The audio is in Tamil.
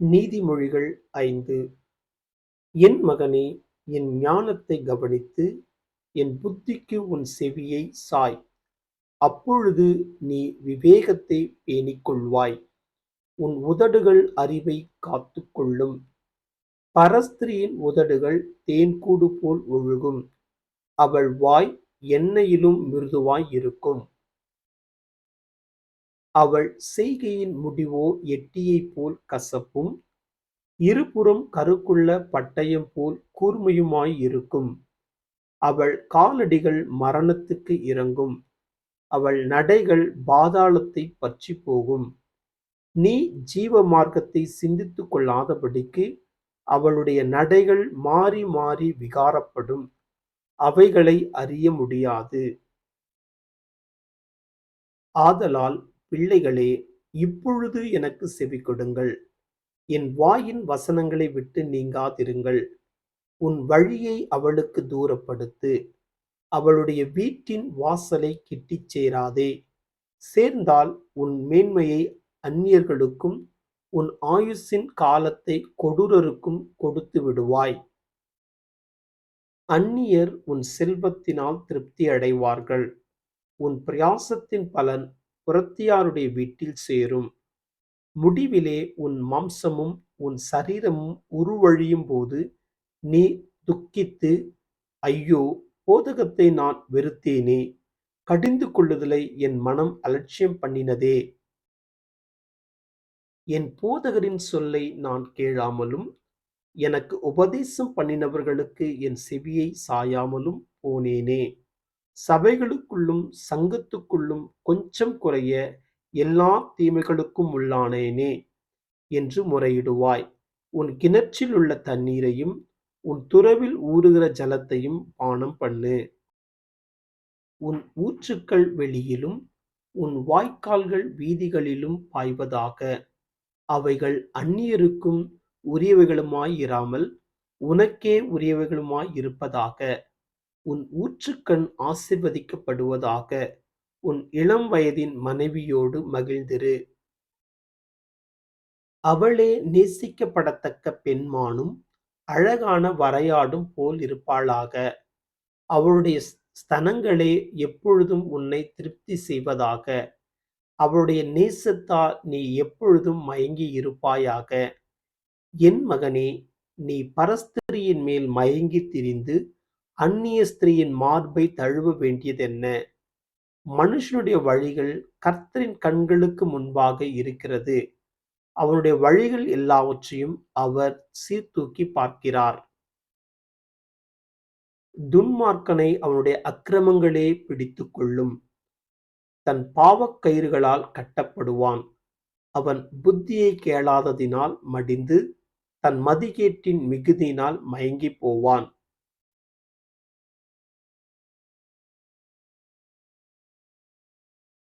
நீதிமொழிகள் ஐந்து. என் மகனே என் ஞானத்தை கவனித்து என் புத்திக்கு உன் செவியை சாய். அப்பொழுது நீ விவேகத்தை பேணிக் கொள்வாய் உன் உதடுகள் அறிவை காத்துக்கொள்ளும். பரஸ்திரியின் உதடுகள் தேன்கூடு போல் ஒழுகும். அவள் வாய் எண்ணெயிலும் மிருதுவாய் இருக்கும். அவள் செய்கையின் முடிவோ எட்டியைப் போல் கசப்பும் இருபுறம் கருக்குள்ள பட்டயம் போல் கூர்மையுமாய் இருக்கும். அவள் காலடிகள் மரணத்துக்கு இறங்கும். அவள் நடைகள் பாதாளத்தை பற்றி போகும். நீ ஜீவ மார்க்கத்தை சிந்தித்துக் கொள்ளாதபடிக்கு அவளுடைய நடைகள் மாறி மாறி விகாரப்படும். அவைகளை அறிய முடியாது. ஆதலால் பிள்ளைகளே இப்பொழுது எனக்கு செவி கொடுங்கள். என் வாயின் வசனங்களை விட்டு நீங்காதிருங்கள். உன் வழியை அவளுக்கு தூரப்படுத்து. அவளுடைய வீட்டின் வாசலை கிட்டிச் சேராதே. சேர்ந்தால் உன் மேன்மையை அந்நியர்களுக்கும் உன் ஆயுஷின் காலத்தை கொடூரருக்கும் கொடுத்து விடுவாய். அந்நியர் உன் செல்வத்தினால் திருப்தி அடைவார்கள். உன் பிரயாசத்தின் பலன் புறத்தியாருடைய வீட்டில் சேரும். முடிவிலே உன் மாம்சமும் உன் சரீரமும் உருவழியும் போது நீ துக்கித்து ஐயோ போதகத்தை நான் வெறுத்தேனே கடிந்து கொள்ளுதலை என் மனம் அலட்சியம் பண்ணினதே. என் போதகரின் சொல்லை நான் கேளாமலும் எனக்கு உபதேசம் பண்ணினவர்களுக்கு என் செவியை சாயாமலும் போனேனே. சபைகளுக்குள்ளும் சங்கத்துக்குள்ளும் கொஞ்சம் குறைய எல்லா தீமைகளுக்கும் உள்ளானேனே என்று முறையிடுவாய். உன் கிணற்றில் உள்ள தண்ணீரையும் உன் துறவில் ஊறுகிற ஜலத்தையும் பானம் பண்ணு. உன் ஊற்றுக்கள் வெளியிலும் உன் வாய்க்கால்கள் வீதிகளிலும் பாய்வதாக. அவைகள் அந்நியருக்கும் உரியவைகளுமாயிராமல் உனக்கே உரியவைகளுமாய் இருப்பதாக. உன் ஊற்றுக்கண் ஆசிர்வதிக்கப்படுவதாக உன் இளம் வயதின் மனைவியோடு மகிழ்ந்திரு. அவளே நேசிக்கப்படத்தக்க பெண்மானும் அழகான வரையாடும் போல் இருப்பாளாக. அவளுடைய ஸ்தனங்களே எப்பொழுதும் உன்னை திருப்தி செய்வதாக. அவளுடைய நேசத்தால் நீ எப்பொழுதும் மயங்கி இருப்பாயாக. என் மகனே நீ பரஸ்திரியின் மேல் மயங்கி திரிந்து அந்நிய ஸ்திரீயின் மார்பை தழுவ வேண்டியதென்ன மனுஷனுடைய வழிகள் கர்த்தரின் கண்களுக்கு முன்பாக இருக்கிறது. அவனுடைய வழிகள் எல்லாவற்றையும் அவர் சீர்தூக்கி பார்க்கிறார். துன்மார்க்கனை அவனுடைய அக்கிரமங்களே பிடித்து கொள்ளும். தன் பாவக்கயிறுகளால் கட்டப்படுவான். அவன் புத்தியை கேளாததினால் மடிந்து தன் மதிகேட்டின் மிகுதியினால் மயங்கி போவான்.